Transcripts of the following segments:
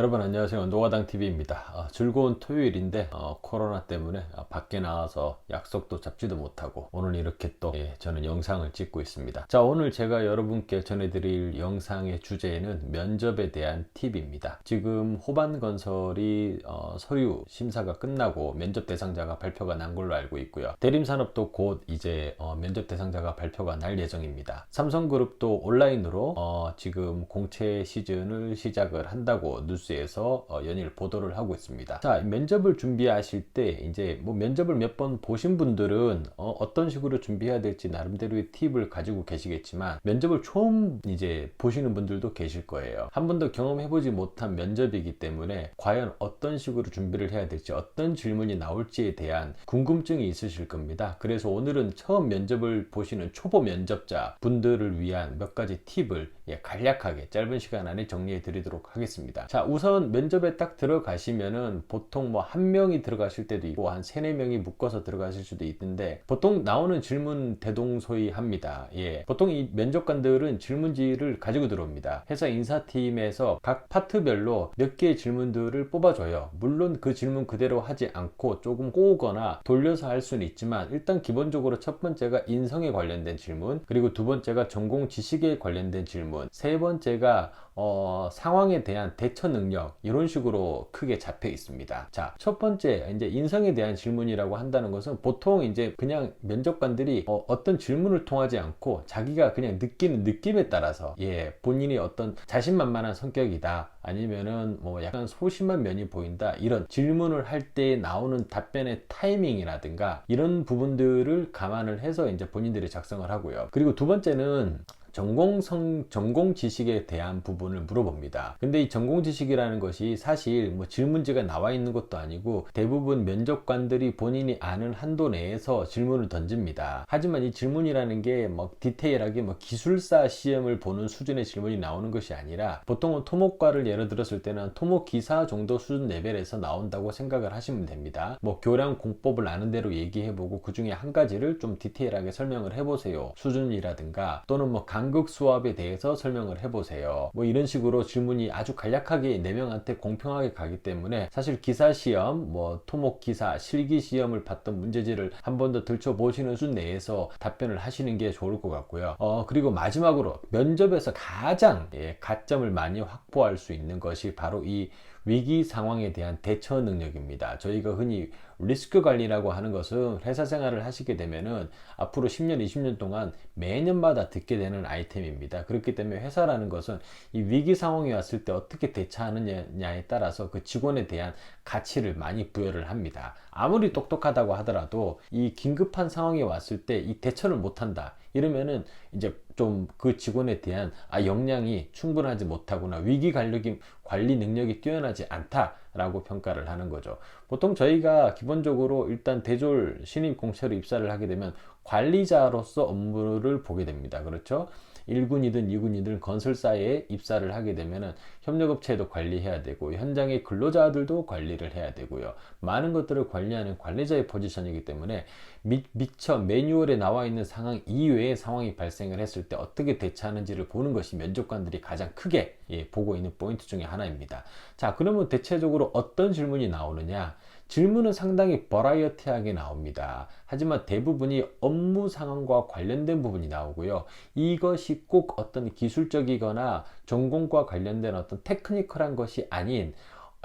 여러분 안녕하세요 노가당 TV입니다. 어, 즐거운 토요일인데 어, 코로나 때문에 어, 밖에 나와서 약속도 잡지도 못하고 오늘 이렇게 또 예, 저는 영상을 찍고 있습니다. 자 오늘 제가 여러분께 전해드릴 영상의 주제는 면접에 대한 팁입니다. 지금 호반건설이 어, 서류 심사가 끝나고 면접 대상자가 발표가 난 걸로 알고 있고요. 대림산업도 곧 이제 어, 면접 대상자가 발표가 날 예정입니다. 삼성그룹도 온라인으로 어, 지금 공채 시즌을 시작을 한다고 뉴스 에서 어, 연일 보도를 하고 있습니다. 자, 면접을 준비하실 때 이제 뭐 면접을 몇 번 보신 분들은 어, 떤 식으로 준비해야 될지 나름대로의 팁을 가지고 계시겠지만 면접을 처음 이제 보시는 분들도 계실 거예요. 한 번도 경험해보지 못한 면접이기 때문에 과연 어떤 식으로 준비를 해야 될지 어떤 질문이 나올지에 대한 궁금증이 있으실 겁니다. 그래서 오늘은 처음 면접을 보시는 초보 면접자 분들을 위한 몇 가지 팁을 예, 간략하게 짧은 시간 안에 정리해 드리도록 하겠습니다. 자, 우선 면접에 딱 들어가시면은 보통 뭐 한 명이 들어가실 때도 있고 한 세네 명이 묶어서 들어가실 수도 있는데 보통 나오는 질문 대동소이합니다. 예. 보통 이 면접관들은 질문지를 가지고 들어옵니다. 회사 인사팀에서 각 파트별로 몇 개의 질문들을 뽑아줘요. 물론 그 질문 그대로 하지 않고 조금 꼬우거나 돌려서 할 수는 있지만 일단 기본적으로 첫 번째가 인성에 관련된 질문, 그리고 두 번째가 전공 지식에 관련된 질문, 세 번째가 어, 상황에 대한 대처 능력 이런 식으로 크게 잡혀 있습니다. 자, 첫 번째 이제 인성에 대한 질문이라고 한다는 것은 보통 이제 그냥 면접관들이 어, 떤 질문을 통하지 않고 자기가 그냥 느끼는 느낌에 따라서 예, 본인이 어떤 자신만만한 성격이다. 아니면은 뭐 약간 소심한 면이 보인다 이런 질문을 할 때 나오는 답변의 타이밍이라든가 이런 부분들을 감안을 해서 이제 본인들이 작성을 하고요. 그리고 두 번째는 전공성 전공 지식에 대한 부분을 물어봅니다. 근데 이 전공 지식이라는 것이 사실 뭐 질문지가 나와 있는 것도 아니고 대부분 면접관들이 본인이 아는 한도 내에서 질문을 던집니다. 하지만 이 질문이라는 게 뭐 디테일하게 뭐 기술사 시험을 보는 수준의 질문이 나오는 것이 아니라 보통은 토목과를 예를 들었을 때는 토목 기사 정도 수준 레벨에서 나온다고 생각을 하시면 됩니다. 뭐 교량 공법을 아는 대로 얘기해보고 그 중에 한 가지를 좀 디테일하게 설명을 해보세요. 수준이라든가 또는 뭐 간극 수압에 대해서 설명을 해보세요. 뭐 이런 식으로 질문이 아주 간략하게 4명한테 공평하게 가기 때문에 사실 기사 시험, 뭐 토목 기사, 실기 시험을 봤던 문제지를 한 번 더 들춰보시는 수준 내에서 답변을 하시는 게 좋을 것 같고요. 어, 그리고 마지막으로 면접에서 가장 예, 가점을 많이 확보할 수 있는 것이 바로 이 위기 상황에 대한 대처 능력입니다. 저희가 흔히 리스크 관리라고 하는 것은 회사 생활을 하시게 되면은 앞으로 10년, 20년 동안 매년마다 듣게 되는 아이템입니다. 그렇기 때문에 회사라는 것은 이 위기 상황이 왔을 때 어떻게 대처하느냐에 따라서 그 직원에 대한 가치를 많이 부여를 합니다. 아무리 똑똑하다고 하더라도 이 긴급한 상황이 왔을 때 이 대처를 못한다. 이러면은 이제 좀 그 직원에 대한 아 역량이 충분하지 못하구나 위기 관리 관리 능력이 뛰어나지 않다라고 평가를 하는 거죠. 보통 저희가 기본적으로 일단 대졸 신입 공채로 입사를 하게 되면 관리자로서 업무를 보게 됩니다. 그렇죠? 1군이든 2군이든 건설사에 입사를 하게 되면 협력업체도 관리해야 되고 현장의 근로자들도 관리를 해야 되고요. 많은 것들을 관리하는 관리자의 포지션이기 때문에 미, 미처 매뉴얼에 나와 있는 상황 이외의 상황이 발생을 했을 때 어떻게 대처하는지를 보는 것이 면접관들이 가장 크게 예, 보고 있는 포인트 중에 하나입니다. 자, 그러면 대체적으로 어떤 질문이 나오느냐? 질문은 상당히 버라이어티하게 나옵니다. 하지만 대부분이 업무 상황과 관련된 부분이 나오고요. 이것이 꼭 어떤 기술적이거나 전공과 관련된 어떤 테크니컬한 것이 아닌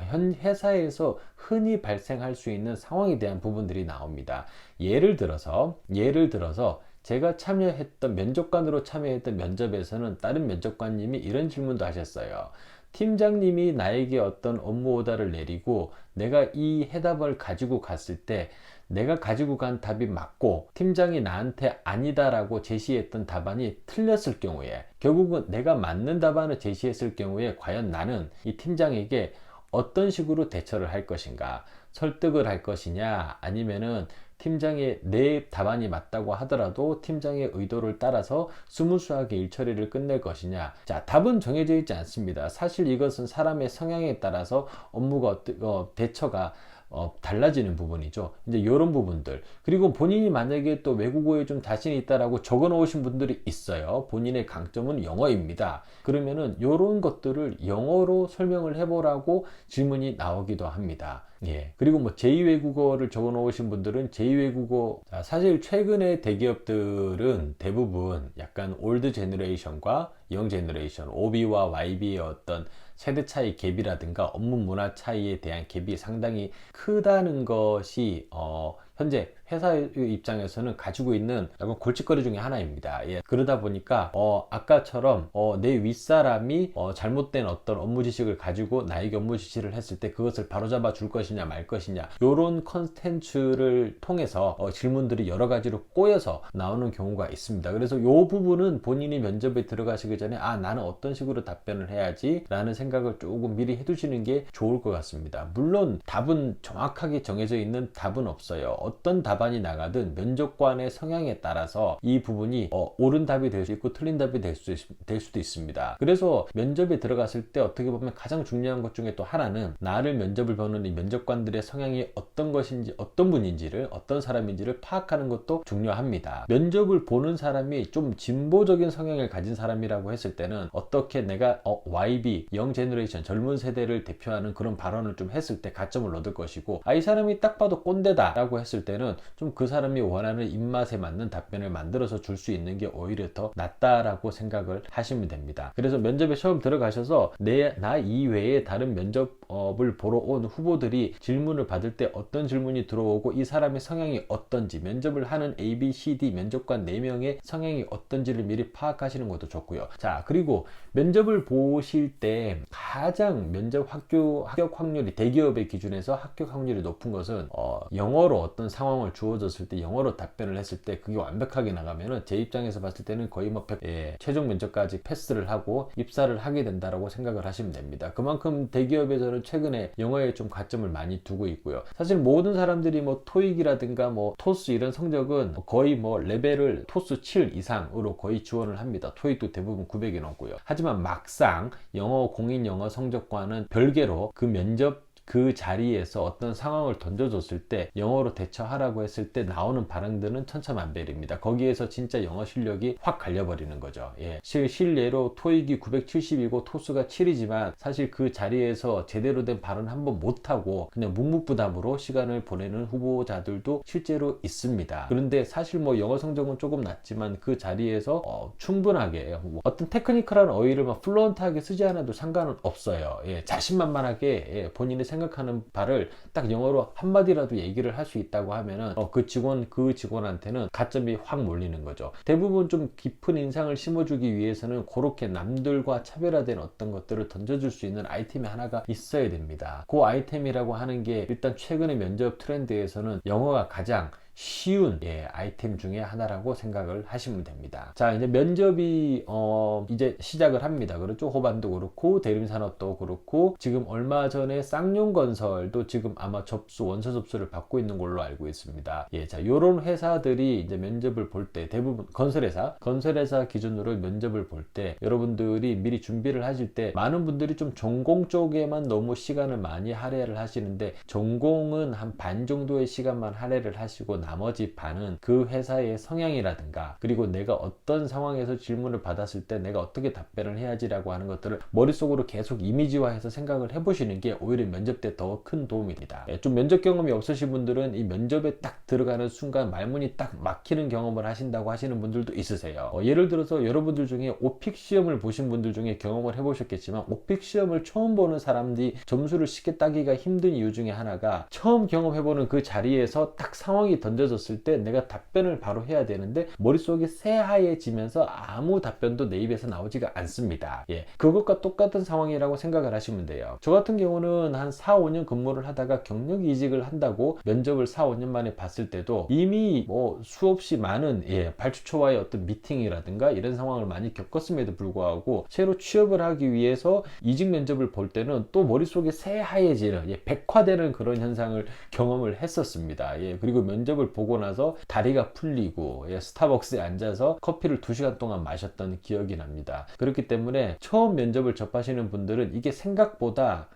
현 회사에서 흔히 발생할 수 있는 상황에 대한 부분들이 나옵니다. 예를 들어서 예를 들어서 제가 참여했던 면접관으로 참여했던 면접에서는 다른 면접관님이 이런 질문도 하셨어요. 팀장님이 나에게 어떤 업무 오다를 내리고 내가 이 해답을 가지고 갔을 때 내가 가지고 간 답이 맞고 팀장이 나한테 아니다라고 제시했던 답안이 틀렸을 경우에 결국은 내가 맞는 답안을 제시했을 경우에 과연 나는 이 팀장에게 어떤 식으로 대처를 할 것인가 설득을 할 것이냐 아니면은 팀장의 내 답안이 맞다고 하더라도 팀장의 의도를 따라서 스무스하게 일처리를 끝낼 것이냐. 자, 답은 정해져 있지 않습니다. 사실 이것은 사람의 성향에 따라서 업무가 어, 대처가 어, 달라지는 부분이죠. 이제 이런 부분들 그리고 본인이 만약에 또 외국어에 좀 자신이 있다라고 적어 놓으신 분들이 있어요. 본인의 강점은 영어입니다. 그러면은 이런 것들을 영어로 설명을 해보라고 질문이 나오기도 합니다. 예. 그리고 뭐 제2외국어를 적어 놓으신 분들은 제2외국어, 자, 사실 최근에 대기업들은 대부분 약간 올드 제너레이션과 영 제너레이션, OB와 YB의 어떤 세대 차이 갭이라든가 업무 문화 차이에 대한 갭이 상당히 크다는 것이 어, 현재 회사의 입장에서는 가지고 있는 약간 골칫거리 중에 하나입니다. 예, 그러다 보니까 어, 아까처럼 어, 내 윗사람이 어, 잘못된 어떤 업무 지식을 가지고 나에게 업무 지시를 했을 때 그것을 바로잡아 줄 것이냐 말 것이냐 이런 컨텐츠를 통해서 어, 질문들이 여러 가지로 꼬여서 나오는 경우가 있습니다. 그래서 이 부분은 본인이 면접에 들어가시기 전에 아 나는 어떤 식으로 답변을 해야지 라는 생각을 조금 미리 해두시는 게 좋을 것 같습니다. 물론 답은 정확하게 정해져 있는 답은 없어요. 어떤 답안이 나가든 면접관의 성향에 따라서 이 부분이 어, 옳은 답이 될 수 있고 틀린 답이 될, 수, 될 수도 있습니다. 그래서 면접에 들어갔을 때 어떻게 보면 가장 중요한 것 중에 또 하나는 나를 면접을 보는 이 면접관들의 성향이 어떤 것인지 어떤 분인지를 어떤 사람인지를 파악하는 것도 중요합니다. 면접을 보는 사람이 좀 진보적인 성향을 가진 사람이라고 했을 때는 어떻게 내가 어, YB, 영 제너레이션 젊은 세대를 대표하는 그런 발언을 좀 했을 때 가점을 얻을 것이고 아 이 사람이 딱 봐도 꼰대다 라고 했을 때는 좀 그 사람이 원하는 입맛에 맞는 답변을 만들어서 줄 수 있는 게 오히려 더 낫다라고 생각을 하시면 됩니다. 그래서 면접에 처음 들어가셔서 내 나 이외에 다른 면접을 보러 온 후보들이 질문을 받을 때 어떤 질문이 들어오고 이 사람의 성향이 어떤지 면접을 하는 A, B, C, D 면접관 4명의 성향이 어떤지를 미리 파악하시는 것도 좋고요. 자, 그리고 면접을 보실 때 가장 면접 합격 확률이 대기업의 기준에서 합격 확률이 높은 것은 어, 영어로 어떤 상황을 주어졌을 때 영어로 답변을 했을 때 그게 완벽하게 나가면은 제 입장에서 봤을 때는 거의 뭐 100, 예, 최종 면접까지 패스를 하고 입사를 하게 된다라고 생각을 하시면 됩니다. 그만큼 대기업에서는 최근에 영어에 좀 가점을 많이 두고 있고요. 사실 모든 사람들이 뭐 토익이라든가 뭐 토스 이런 성적은 거의 뭐 레벨을 토스 7 이상으로 거의 지원을 합니다. 토익도 대부분 900이 넘고요. 하지만 막상 영어 공인 영어 성적과는 별개로 그 면접 그 자리에서 어떤 상황을 던져줬을 때 영어로 대처하라고 했을 때 나오는 반응들은 천차만별입니다. 거기에서 진짜 영어 실력이 확 갈려버리는 거죠. 예. 실, 실례로 토익이 970이고 토수가 7이지만 사실 그 자리에서 제대로 된 발언 한번 못하고 그냥 묵묵부답으로 시간을 보내는 후보자들도 실제로 있습니다. 그런데 사실 뭐 영어 성적은 조금 낮지만 그 자리에서 어, 충분하게 뭐 어떤 테크니컬한 어휘를 막 플루언트하게 쓰지 않아도 상관은 없어요. 예. 자신만만하게 예. 본인의 생각하는 바를 딱 영어로 한마디라도 얘기를 할 수 있다고 하면은 어, 그 직원 그 직원한테는 가점이 확 몰리는 거죠. 대부분 좀 깊은 인상을 심어주기 위해서는 그렇게 남들과 차별화된 어떤 것들을 던져줄 수 있는 아이템이 하나가 있어야 됩니다. 그 아이템이라고 하는 게 일단 최근의 면접 트렌드에서는 영어가 가장 쉬운 예, 아이템 중에 하나라고 생각을 하시면 됩니다. 자, 이제 면접이 어, 이제 시작을 합니다. 그렇죠? 호반도 그렇고 대림산업도 그렇고 지금 얼마 전에 쌍용건설도 지금 아마 접수 원서 접수를 받고 있는 걸로 알고 있습니다. 예, 자, 요런 회사들이 이제 면접을 볼 때 대부분 건설회사, 건설회사 기준으로 면접을 볼 때 여러분들이 미리 준비를 하실 때 많은 분들이 좀 전공 쪽에만 너무 시간을 많이 할애를 하시는데 전공은 한 반 정도의 시간만 할애를 하시고 나머지 반은 그 회사의 성향이라든가 그리고 내가 어떤 상황에서 질문을 받았을 때 내가 어떻게 답변을 해야지라고 하는 것들을 머릿속으로 계속 이미지화해서 생각을 해보시는 게 오히려 면접 때 더 큰 도움입니다. 예, 좀 면접 경험이 없으신 분들은 이 면접에 딱 들어가는 순간 말문이 딱 막히는 경험을 하신다고 하시는 분들도 있으세요. 어, 예를 들어서 여러분들 중에 오픽 시험을 보신 분들 중에 경험을 해보셨겠지만 오픽 시험을 처음 보는 사람들이 점수를 쉽게 따기가 힘든 이유 중에 하나가 처음 경험해보는 그 자리에서 딱 상황이 던 던져졌을 때 내가 답변을 바로 해야 되는데 머릿속이 새하얘지면서 아무 답변도 내 입에서 나오지가 않습니다. 예. 그것과 똑같은 상황이라고 생각을 하시면 돼요. 저 같은 경우는 한 4, 5년 근무를 하다가 경력 이직을 한다고 면접을 4, 5년 만에 봤을 때도 이미 뭐 수없이 많은 예, 발주처와의 어떤 미팅이라든가 이런 상황을 많이 겪었음에도 불구하고 새로 취업을 하기 위해서 이직 면접을 볼 때는 또 머릿속에 새하얘지는 예, 백화되는 그런 현상을 경험을 했었습니다. 예, 그리고 면접을 보고 나서 다리가 풀리고 예, 스타벅스에 앉아서 커피를 2시간 동안 마셨던 기억이 납니다. 그렇기 때문에 처음 면접을 접하시는 분들은 이게 생각보다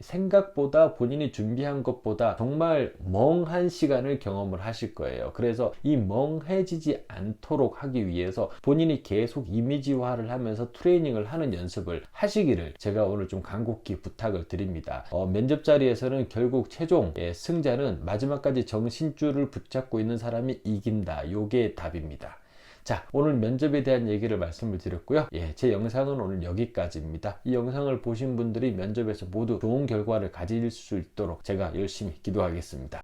생각보다 본인이 준비한 것보다 정말 멍한 시간을 경험을 하실 거예요. 그래서 이 멍해지지 않도록 하기 위해서 본인이 계속 이미지화를 하면서 트레이닝을 하는 연습을 하시기를 제가 오늘 좀 간곡히 부탁을 드립니다. 어, 면접 자리에서는 결국 최종 예, 승자는 마지막까지 정신줄을 붙잡고 있는 사람이 이긴다. 요게 답입니다. 자, 오늘 면접에 대한 얘기를 말씀을 드렸고요. 예, 제 영상은 오늘 여기까지입니다. 이 영상을 보신 분들이 면접에서 모두 좋은 결과를 가질 수 있도록 제가 열심히 기도하겠습니다.